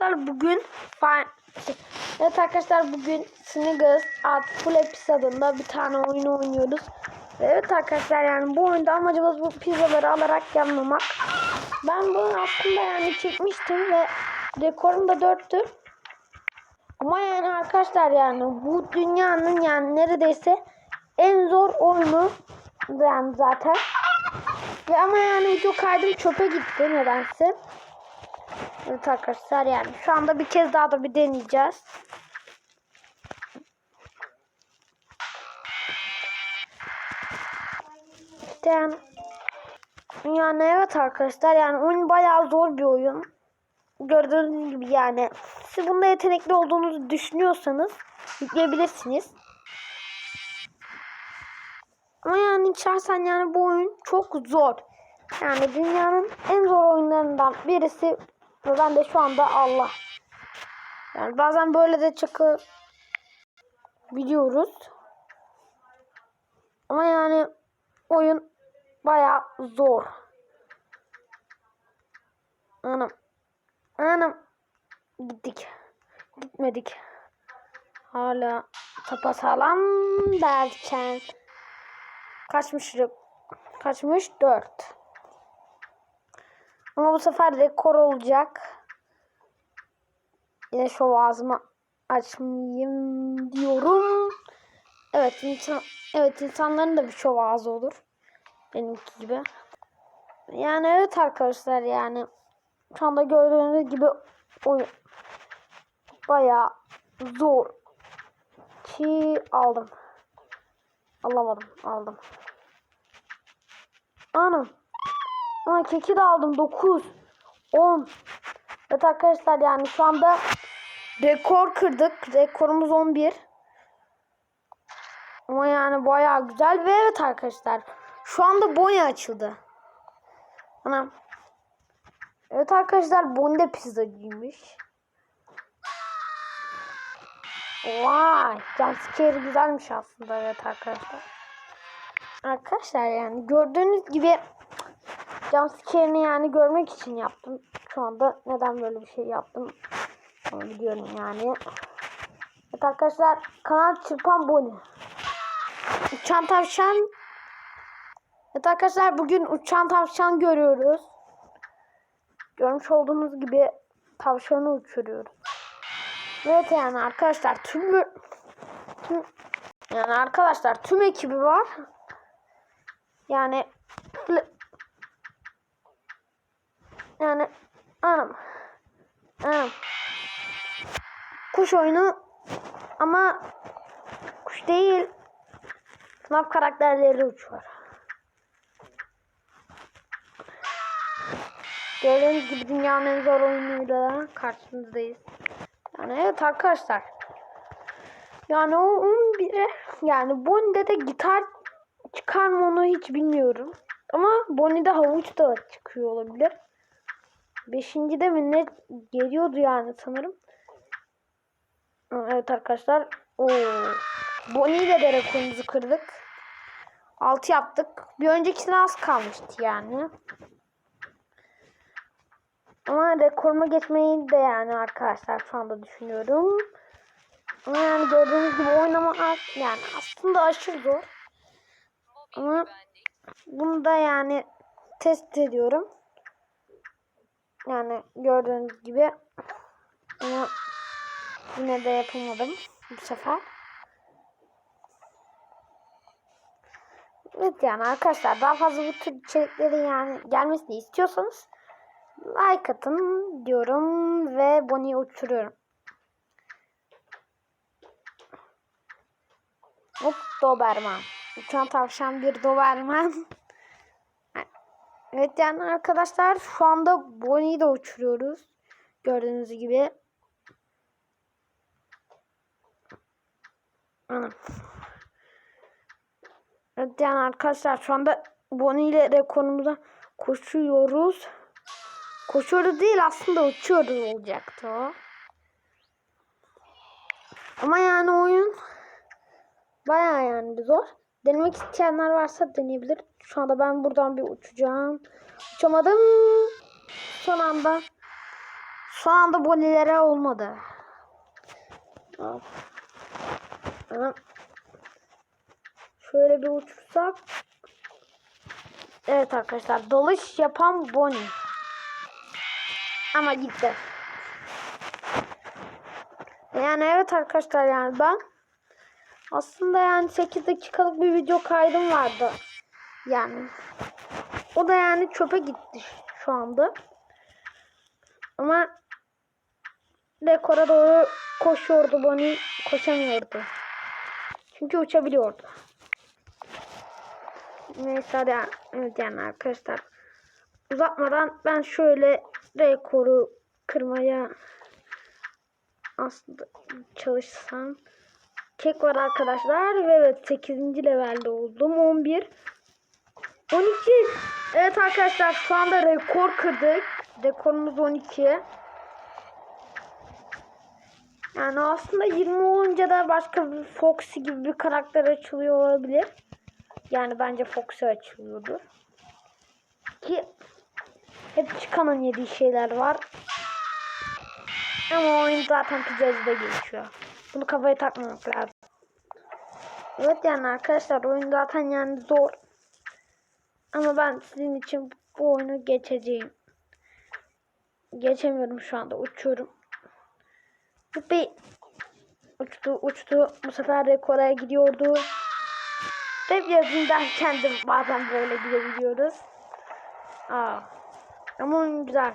arkadaşlar bugün Evet arkadaşlar bugün Sniggers Art Full Episode'ında bir tane oyun oynuyoruz. Evet arkadaşlar yani bu oyunda amacımız bu pizzaları alarak yanmamak. Ben bunu aslında yani çekmiştim ve rekorum da 4'tü. Ama yani arkadaşlar yani bu dünyanın yani neredeyse en zor oyunu yani zaten. Ve ama yani video kaydım çöpe gitti nedense. Evet arkadaşlar yani şu anda bir kez daha da bir deneyeceğiz. Yani, yani evet arkadaşlar yani oyun bayağı zor bir oyun. Gördüğünüz gibi yani siz bunda yetenekli olduğunuzu düşünüyorsanız yükleyebilirsiniz. Ama yani şahsen yani bu oyun çok zor. Yani dünyanın en zor oyunlarından birisi ve ben de şu anda Allah. Yani bazen böyle de çıkı biliyoruz. Ama yani oyun baya zor. Anam. Anam. Gittik. Gitmedik. Hala tapasağlam derken. Kaçmış kaçmış 4. Ama bu sefer rekor olacak. Yine şu ağzımı açmayayım diyorum. Evet insan evet insanların da bir şov ağzı olur. Benimki gibi. Yani evet arkadaşlar yani şu anda gördüğünüz gibi oyun bayağı zor. Ki aldım. Alamadım. Aldım. Anam. Ama keki de aldım. 9. 10. Evet arkadaşlar yani şu anda rekor kırdık. Rekorumuz 11. Ama yani bayağı güzel ve evet arkadaşlar. Şu anda Bonnie açıldı. Anam. Evet arkadaşlar Bonnie de pizzacıymış. Vay. Jumpscare güzelmiş aslında evet arkadaşlar. Arkadaşlar yani gördüğünüz gibi jumpscare'ini yani görmek için yaptım. Şu anda neden böyle bir şey yaptım onu biliyorum yani. Evet arkadaşlar kanal çırpan Bonnie. Uçan tavşan. Evet arkadaşlar bugün uçan tavşan görüyoruz. Görmüş olduğunuz gibi tavşanı uçuruyoruz. Evet yani arkadaşlar tüm, tüm yani arkadaşlar tüm ekibi var. Yani yani anam anam kuş oyunu ama kuş değil sınav karakterleri uçuyor. Gördüğünüz gibi dünyanın en zor oyunuyla karşınızdayız. Yani evet arkadaşlar. Yani o 11'e yani Bonnie'de de gitar çıkar mı onu hiç bilmiyorum. Ama Bonnie'de havuç da çıkıyor olabilir. Beşincide mi ne geliyordu yani sanırım. Evet arkadaşlar. Oo. Bonnie ile de rekorumuzu kırdık. 6 yaptık. Bir öncekisine az kalmıştı yani. Ama rekoruma geçmeyi de yani arkadaşlar şu anda düşünüyorum. Ama yani gördüğünüz gibi oynama yani aslında aşırı zor. Ama bunu da yani test ediyorum. Yani gördüğünüz gibi ama yine de yapamadım bu sefer. Evet yani arkadaşlar daha fazla bu tür içeriklerin yani gelmesini istiyorsanız like atın diyorum ve Bonnie'yi uçuruyorum. Hop Doberman. Uçan tavşan bir Doberman. evet yani arkadaşlar şu anda Bonnie'yi de uçuruyoruz. Gördüğünüz gibi. Evet yani arkadaşlar şu anda Bonnie ile rekorumuza koşuyoruz. Koşuyoruz değil aslında uçuyoruz olacaktı o. Ama yani oyun baya yani zor. Denemek isteyenler varsa deneyebilir. Şu anda ben buradan bir uçacağım. Uçamadım. Son anda Son anda bonilere olmadı. Şöyle bir uçursak. Evet arkadaşlar dalış yapan Bonnie. Ama gitti. Yani evet arkadaşlar yani ben aslında yani 8 dakikalık bir video kaydım vardı. Yani o da yani çöpe gitti şu anda. Ama rekora doğru koşuyordu Bonnie koşamıyordu. Çünkü uçabiliyordu. Neyse hadi evet yani arkadaşlar uzatmadan ben şöyle rekoru kırmaya aslında çalışsam kek var arkadaşlar ve evet 8. levelde oldum 11 12 evet arkadaşlar şu anda rekor kırdık rekorumuz 12 yani aslında 20 olunca da başka bir Foxy gibi bir karakter açılıyor olabilir. Yani bence Foxy açılıyordur. Ki hep çıkanın yediği şeyler var. Ama oyun zaten pizzacıda geçiyor. Bunu kafaya takmamak lazım. Evet yani arkadaşlar oyun zaten yani zor. Ama ben sizin için bu oyunu geçeceğim. Geçemiyorum şu anda uçuyorum. Hüppi uçtu uçtu bu sefer rekora gidiyordu. Hep yazın derken de bazen böyle gidebiliyoruz. Aa. Ama oyun güzel.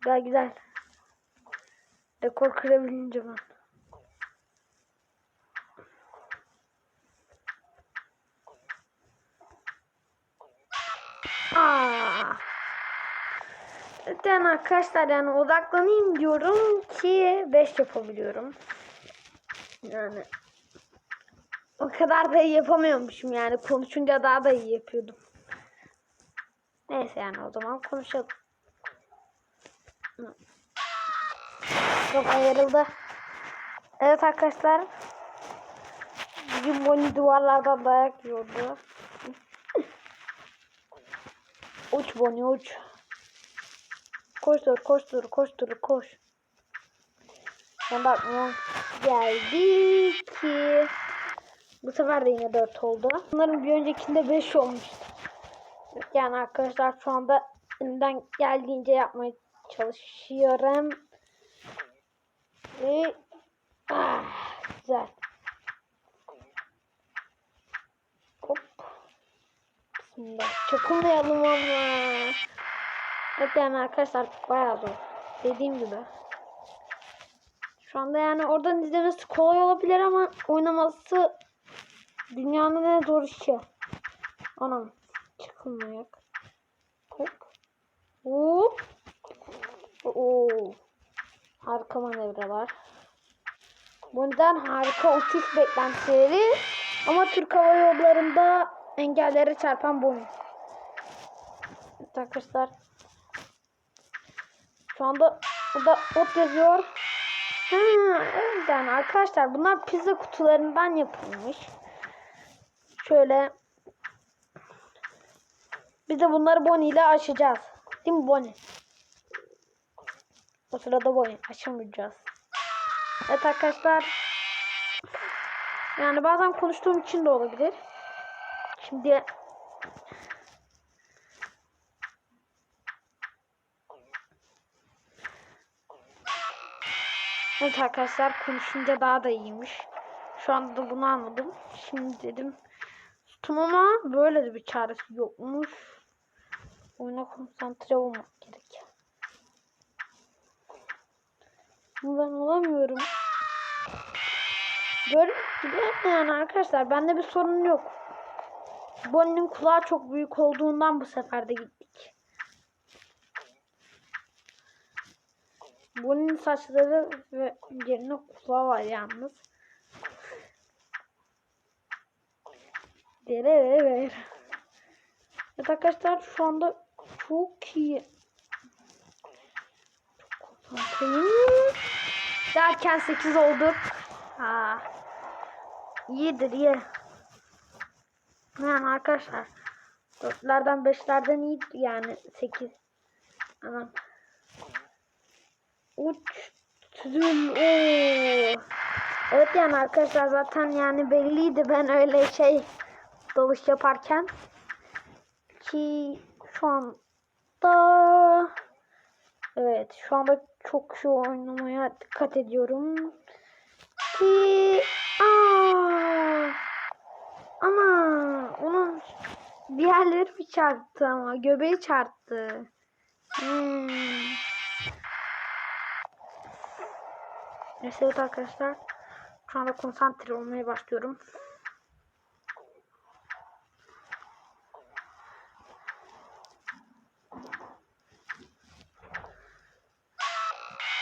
Güzel güzel. Rekor kırabilince ben. Aa. Yani arkadaşlar yani odaklanayım diyorum ki 5 yapabiliyorum. Yani o kadar da iyi yapamıyormuşum yani konuşunca daha da iyi yapıyordum. Neyse yani o zaman konuşalım. Çok ayrıldı. Evet arkadaşlar. Bugün Bonnie duvarlardan dayak yiyordu. uç Bonnie uç. Koştur koştur koştur koş. Ben aklıma geldi ki bu sefer de yine 4 oldu. Bunların bir öncekinde 5 olmuştu. Yani arkadaşlar şu anda elimden geldiğince yapmaya çalışıyorum. Ve ah, güzel. Hop. Bismillah. Çakılmayalım ama. Evet yani arkadaşlar bayağı zor. Dediğim gibi. Şu anda yani oradan izlemesi kolay olabilir ama oynaması dünyanın en zor işi. Anam. Çıkılmayak. Hop. Hop. Oo. Harika manevralar. Bundan harika uçuş beklentileri ama Türk Hava Yolları'nda engellere çarpan. Evet arkadaşlar. Şu anda burada ot yazıyor. Ha, arkadaşlar bunlar pizza kutularından yapılmış. Şöyle biz de bunları Bonnie ile açacağız. Değil mi Bonnie? O sırada Bonnie açamayacağız. Evet arkadaşlar. Yani bazen konuştuğum için de olabilir. Şimdi Evet arkadaşlar konuşunca daha da iyiymiş. Şu anda da bunu anladım. Şimdi dedim tuttum ama böyle de bir çaresi yokmuş. Oyuna konsantre olmak Ben olamıyorum. Gördüğünüz gibi yani arkadaşlar bende bir sorun yok. Bonnie'nin kulağı çok büyük olduğundan bu sefer de gittik. Bonnie'nin saçları ve yerine kulağı var yalnız. Dere ver. Evet arkadaşlar şu anda çok iyi. Derken 8 olduk. Ha. İyidir iyi. Yani arkadaşlar. Dörtlerden beşlerden iyidir yani 8. Anam. uçtum. Oo. Evet yani arkadaşlar zaten yani belliydi ben öyle şey dalış yaparken ki şu anda evet şu anda çok şu oynamaya dikkat ediyorum ki ama onun diğerleri bir çarptı ama göbeği çarptı. Hmm. Neyse arkadaşlar. Şu anda konsantre olmaya başlıyorum.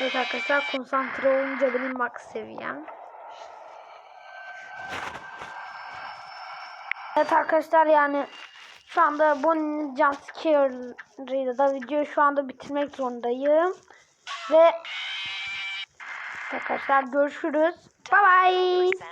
Evet arkadaşlar konsantre olunca benim max seviyem. Evet arkadaşlar yani şu anda Bonnie'nin jumpscare'ıyla da videoyu şu anda bitirmek zorundayım. Ve arkadaşlar görüşürüz. Bye bye.